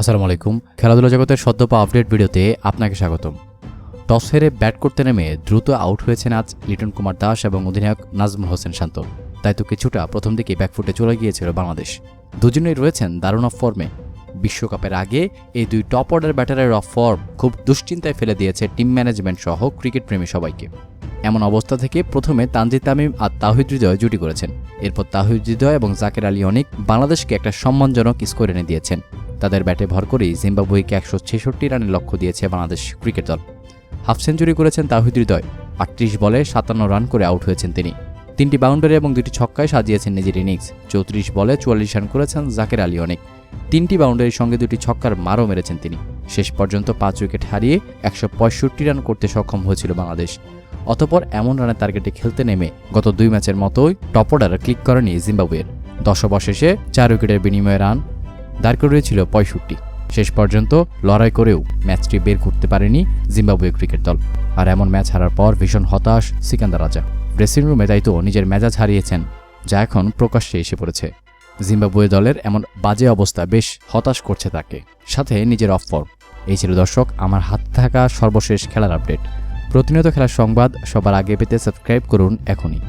আসসালামু আলাইকুম। খেলাধুলা জগতের সদ্য পাওয়া আপডেট ভিডিওতে আপনাকে স্বাগতম। টস হেরে ব্যাট করতে নেমে দ্রুত আউট হয়েছেন আজ লিটন কুমার দাস এবং অধিনায়ক নাজমুল হোসেন শান্ত। তাই তো কিছুটা প্রথম দিকে ব্যাকফুটে চলে গিয়েছিল বাংলাদেশ। দুজনেই রয়েছেন দারুণ অফ ফর্মে বিশ্বকাপের আগে এই দুই টপ অর্ডার ব্যাটারের অফ ফর্ম খুব দুশ্চিন্তায় ফেলে দিয়েছে টিম ম্যানেজমেন্ট সহ ক্রিকেট প্রেমী সবাইকে। এমন অবস্থা থেকে প্রথমে তানজিদ তামিম আর তাহিদ হৃদয় জুটি করেছেন। এরপর তাহিদ হৃদয় এবং জাকের আলী অনেক বাংলাদেশকে একটা সম্মানজনক স্কোর এনে দিয়েছেন। তাদের ব্যাটে ভর করেই জিম্বাবুয়েকে একশো ছেষট্টি রানের লক্ষ্য দিয়েছে বাংলাদেশ ক্রিকেট দল। হাফ সেঞ্চুরি করেছেন তাহিদ হৃদয়, আটত্রিশ বলে সাতান্ন রান করে আউট হয়েছেন তিনি। তিনটি বাউন্ডারি এবং দুটি ছক্কায় সাজিয়েছেন নিজের ইনিংস, চৌত্রিশ বলে চুয়াল্লিশ রান করেছেন জাকের আলী অনেক। তিনটি বাউন্ডারির সঙ্গে দুটি ছক্কার মারও মেরেছেন তিনি। শেষ পর্যন্ত পাঁচ উইকেট হারিয়ে একশো পঁয়ষট্টি রান করতে সক্ষম হয়েছিল বাংলাদেশ। অতপর এমন রানের টার্গেটে খেলতে নেমে গত দুই ম্যাচের মতোই টপ অর্ডারে ক্লিক করেনি জিম্বাবুয়ের। দশ ওভার শেষে চার উইকেটের বিনিময়ে রান দাঁড় করিয়েছিল পঁয়ষট্টি। শেষ পর্যন্ত লড়াই করেও ম্যাচটি বের করতে পারেনি জিম্বাবুয়ে ক্রিকেট দল। আর এমন ম্যাচ হারার পর ভীষণ হতাশ সিকান্দার রাজা। ড্রেসিং রুমে তো নিজের মেজাজ হারিয়েছেন, যা এখন প্রকাশ্যে এসে পড়েছে। জিম্বাবুয়ে দলের এমন বাজে অবস্থা বেশ হতাশ করছে তাকে। সাথে নিজের অফ ফর্ম এই ছিল দর্শক, আমার হাতে থাকা সর্বশেষ খেলার আপডেট প্রতিনিয়ত খেলার সংবাদ সবার আগে পেতে সাবস্ক্রাইব করুন এখনই।